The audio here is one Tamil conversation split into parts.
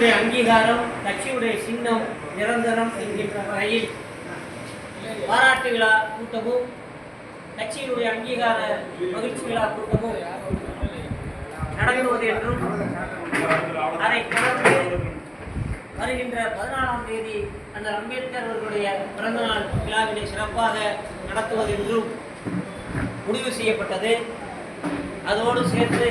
அங்கீகாரம் கட்சியுடைய சின்னம் நிரந்தரம் என்கின்ற வகையில் பாராட்டு விழா கூட்டமும் கட்சியினுடைய அங்கீகார மகிழ்ச்சி விழா கூட்டமும் நடத்துவது என்றும் அதை தொடர்ந்து வருகின்ற பதினாலாம் தேதி அண்ணல் அம்பேத்கர் அவர்களுடைய பிறந்தநாள் விழாவினை சிறப்பாக நடத்துவது என்றும் முடிவு செய்யப்பட்டது. அதோடு சேர்த்து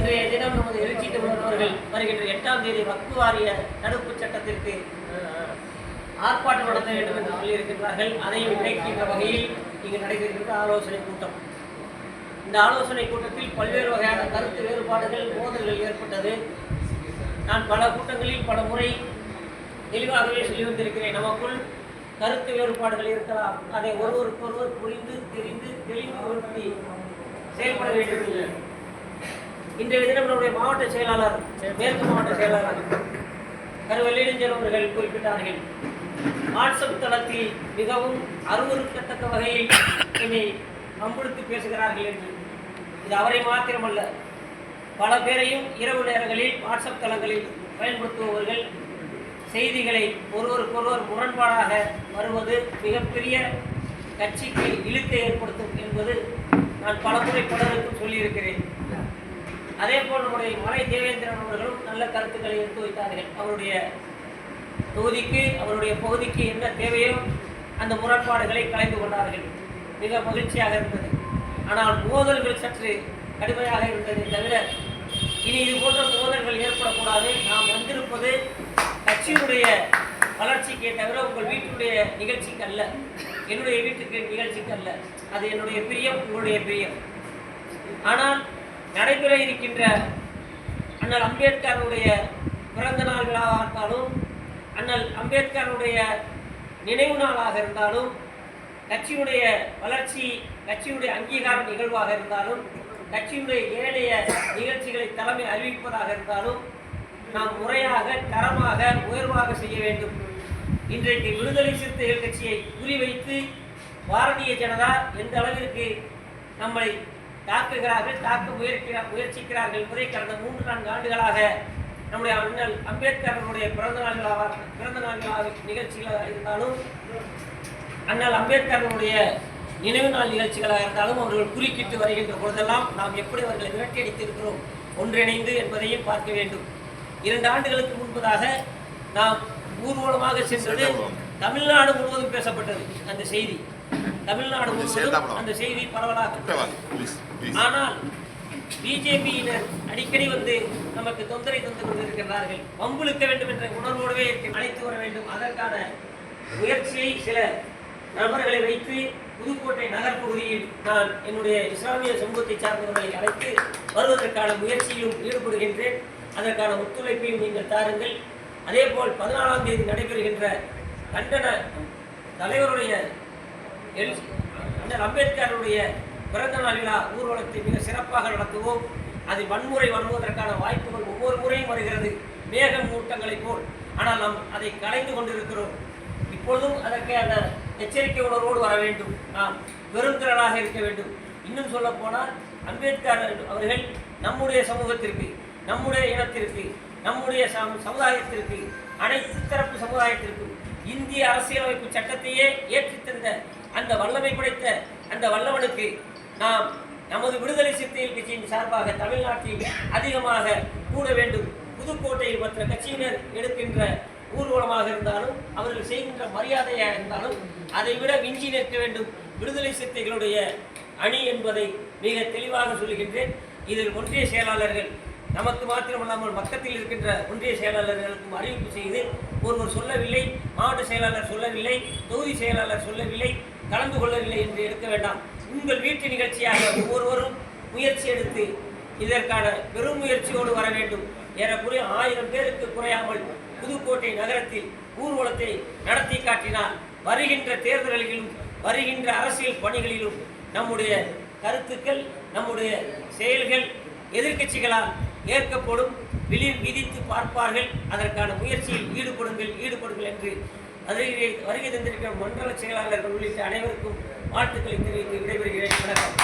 இன்றைய தினம் நமது எழுச்சிட்டு தமிழர் வருகின்ற எட்டாம் தேதி வக்கு வாரிய தடுப்பு சட்டத்திற்கு ஆர்ப்பாட்டம் நடத்த வேண்டும் என்று சொல்லியிருக்கின்றார்கள். அதையும் இணைக்கின்ற வகையில் இங்கு நடைபெறுகின்ற ஆலோசனை கூட்டம். இந்த ஆலோசனை கூட்டத்தில் பல்வேறு வகையான கருத்து வேறுபாடுகள் மோதல்கள் ஏற்பட்டது. நான் பல கூட்டங்களில் பல முறை தெளிவாகவே சொல்லி வந்திருக்கிறேன் நமக்குள் கருத்து வேறுபாடுகள் இருக்கலாம். அதை ஒருவருக்கொருவர் புரிந்து தெரிந்து தெளிவுபடுத்தி செயல்பட வேண்டும் இன்றைய தினம் நம்முடைய மாவட்ட செயலாளர் மேற்கு மாவட்ட செயலாளர் கருவல்லிஞ்சர் அவர்கள் குறிப்பிட்டார்கள். வாட்ஸ்அப் தளத்தில் மிகவும் அருவருக்கத்தக்க வகையில் என்னை அம்புடுத்து பேசுகிறார்கள் என்று. இது அவரை மாத்திரமல்ல பல பேரையும் இரவு நேரங்களில் வாட்ஸ்அப் தளங்களில் பயன்படுத்துபவர்கள் செய்திகளை ஒருவருக்கொருவர் முரண்பாடாக வருவது மிகப்பெரிய கட்சிக்கு இழுத்தை ஏற்படுத்தும் என்பது நான் பல முறை பலருக்கும் சொல்லியிருக்கிறேன். அதே போல் நம்முடைய மலை தேவேந்திரன் அவர்களும் நல்ல கருத்துக்களை எடுத்து வைத்தார்கள். அவருடைய தொகுதிக்கு அவருடைய பகுதிக்கு என்ன தேவையோ அந்த முரண்பாடுகளை கலைந்து கொண்டார்கள். மிக மகிழ்ச்சியாக இருந்தது. ஆனால் மோதல்கள் சற்று கடுமையாக இருந்ததை தவிர இனி இது போன்ற மோதல்கள் ஏற்படக்கூடாது. நாம் வந்திருப்பது கட்சியினுடைய வளர்ச்சிக்கே தவிர உங்கள் வீட்டுடைய நிகழ்ச்சிக்கு அல்ல என்னுடைய வீட்டுக்கு நிகழ்ச்சிக்கு அல்ல அது என்னுடைய பிரியம் உங்களுடைய பிரியம். ஆனால் நடைபெற இருக்கின்ற அண்ணல் அம்பேத்கருடைய பிறந்த நாள் விழாவாக இருந்தாலும் அண்ணல் அம்பேத்கருடைய நினைவு நாளாக இருந்தாலும் கட்சியுடைய வளர்ச்சி கட்சியுடைய அங்கீகார நிகழ்வாக இருந்தாலும் கட்சியுடைய ஏனைய நிகழ்ச்சிகளை தலைமை அறிவிப்பதாக இருந்தாலும் நாம் முறையாக தரமாக உயர்வாக செய்ய வேண்டும். இன்றைக்கு விடுதலை சிறுத்தைகள் கட்சியை குறிவைத்து பாரதிய ஜனதா எந்த அளவிற்கு நம்மை தாக்குகிறார்கள் தாக்க முயற்சிக்கிறார் முயற்சிக்கிறார்கள். என்பதை கடந்த மூன்று நான்கு ஆண்டுகளாக நம்முடைய அண்ணல் அம்பேத்கரனுடைய பிறந்த நாள் விழாவா பிறந்த நாள் விழா நிகழ்ச்சிகளாக இருந்தாலும் அண்ணல் அம்பேத்கரனுடைய நினைவு நாள் நிகழ்ச்சிகளாக இருந்தாலும் அவர்கள் குறுக்கிட்டு வருகின்ற பொழுதெல்லாம் நாம் எப்படி அவர்களை விரட்டியடித்திருக்கிறோம் ஒன்றிணைந்து என்பதையும் பார்க்க வேண்டும். இரண்டு ஆண்டுகளுக்கு முன்பதாக நாம் ஊர்வலமாக சென்றது தமிழ்நாடு முழுவதும் பேசப்பட்டது அந்த செய்தி. தமிழ்நாடு முழுவதும் அந்த செய்தி பரவலாக ஆனால் பிஜேபியினர் அடிக்கடி வந்து நமக்கு தொந்தரை தந்து கொண்டிருக்கிறார்கள் வம்புழுக்க வேண்டும் என்ற உணர்வோடவே அழைத்து வர வேண்டும். அதற்கான முயற்சியை சில நபர்களை வைத்து புதுக்கோட்டை நகர் பகுதியில் நான் என்னுடைய இஸ்லாமிய சமூகத்தை சார்ந்தவர்களை அழைத்து வருவதற்கான முயற்சியிலும் ஈடுபடுகின்றேன். அதற்கான ஒத்துழைப்பையும் நீங்கள் தாருங்கள். அதே போல் பதினாலாம் தேதி நடைபெறுகின்ற கண்டன தலைவருடைய எழுச்சி அண்ணல் அம்பேத்கருடைய பிறந்த நாள் விழா ஊர்வலத்தை மிக சிறப்பாக நடத்துவோம். அது வன்முறை வருவதற்கான வாய்ப்புகள் ஒவ்வொரு முறையும் வருகிறது. மேகம் மூட்டங்களைப் போல். ஆனால் நாம் அதை கலைந்து கொண்டிருக்கிறோம். இப்பொழுதும் அதற்கான எச்சரிக்கை உணர்வோடு வர வேண்டும். நாம் வெறுந்திரளாக இருக்க வேண்டும். இன்னும் சொல்ல போனால் அம்பேத்கர் அவர்கள் நம்முடைய சமூகத்திற்கு நம்முடைய இனத்திற்கு நம்முடைய சம- சமுதாயத்திற்கு அனைத்து தரப்பு சமுதாயத்திற்கும் இந்திய அரசியலமைப்பு சட்டத்தையே ஏற்றித்தந்த அந்த வல்லமை படைத்த அந்த வல்லவனுக்கு நாம் நமது விடுதலை சிறுத்தைகள் கட்சியின் சார்பாக தமிழ்நாட்டில் அதிகமாக கூட வேண்டும். புதுக்கோட்டையில் மற்ற கட்சியினர் எடுக்கின்ற ஊர்வலமாக இருந்தாலும் அவர்கள் செய்கின்ற மரியாதையாக இருந்தாலும் அதை விட விஞ்சி நிற்க வேண்டும். விடுதலை சிறுத்தைகளுடைய அணி என்பதை மிக தெளிவாக சொல்லுகின்றேன். இதில் ஒன்றிய செயலாளர்கள் நமக்கு மாத்திரமல்லாமல் பக்கத்தில் இருக்கின்ற ஒன்றிய செயலாளர்களுக்கும் அறிவிப்பு செய்து ஒருவர் சொல்லவில்லை மாவட்ட செயலாளர் சொல்லவில்லை தொகுதி செயலாளர் சொல்லவில்லை கலந்து கொள்ளவில்லை என்று எடுக்க வேண்டாம். உங்கள் வீட்டு நிகழ்ச்சியாக ஒவ்வொருவரும் முயற்சி எடுத்து இதற்கான பெரும் முயற்சியோடு வர வேண்டும். ஏறக்குறைய ஆயிரம் பேருக்கு குறையாமல் புதுக்கோட்டை நகரத்தில் ஊர்வலத்தை நடத்தி காட்டினால் வருகின்ற தேர்தல்களிலும் வருகின்ற அரசியல் பணிகளிலும் நம்முடைய கருத்துக்கள் நம்முடைய செயல்கள் எதிர்க்கட்சிகளால் ஏற்கப்படும் விழி விதித்து பார்ப்பார்கள். அதற்கான முயற்சியில் ஈடுபடுங்கள் ஈடுபடுங்கள் என்று வருகை வருகை தந்திருக்கிற மண்டல செயலாளர்கள் உள்ளிட்ட அனைவருக்கும் வாழ்த்துக்களை தெரிவித்து விடைபெறுகிறேன். வணக்கம்.